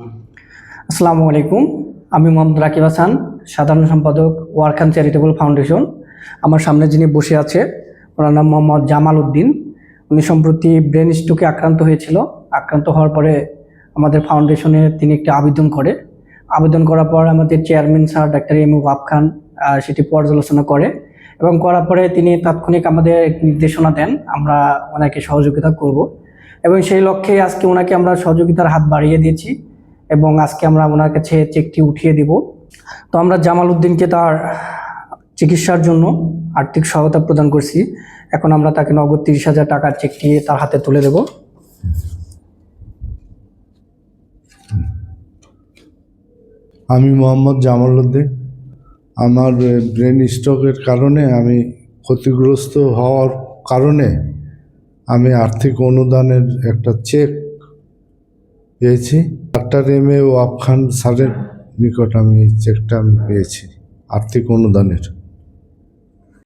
আসসালামু আলাইকুম। আমি মোহাম্মদ রাকিব হাসান, সাধারণ সম্পাদক ওয়ারখান চ্যারিটেবল ফাউন্ডেশন। আমার সামনে যিনি বসে আছে, ওনার নাম মোহাম্মদ জামাল উদ্দিন। উনি সম্প্রতি ব্রেন স্ট্রোকে আক্রান্ত হয়েছিল। আক্রান্ত হওয়ার পরে আমাদের ফাউন্ডেশনে তিনি একটি আবেদন করে। আবেদন করার পর আমাদের chairman sir doctor M Wahab Khan সেটি পর্যালোচনা করে এবং করার পরে তিনি তাৎক্ষণিক আমাদের নির্দেশনা দেন, আমরা ওনাকে সহযোগিতা করব। এবং সেই লক্ষ্যে আজকে ওনাকে আমরা সহযোগিতার হাত বাড়িয়ে দিয়েছি। এবং আজকে আমরা ওনার কাছে চেকটি উঠিয়ে দিব। তো আমরা জামাল উদ্দিনকে তার চিকিৎসার জন্য আর্থিক সহায়তা প্রদান করছি। এখন আমরা তাকে নগদ তিরিশ হাজার টাকার চেকটি তার হাতে তুলে দেব। আমি মোহাম্মদ জামাল উদ্দিন। আমার ব্রেন স্ট্রোকের কারণে আমি ক্ষতিগ্রস্ত হওয়ার কারণে আমি আর্থিক অনুদানের একটা চেক পেয়েছি। ডাক্তার এম এ ও খান স্যারের নিকট আমি চেকটা আমি পেয়েছি আর্থিক অনুদানের।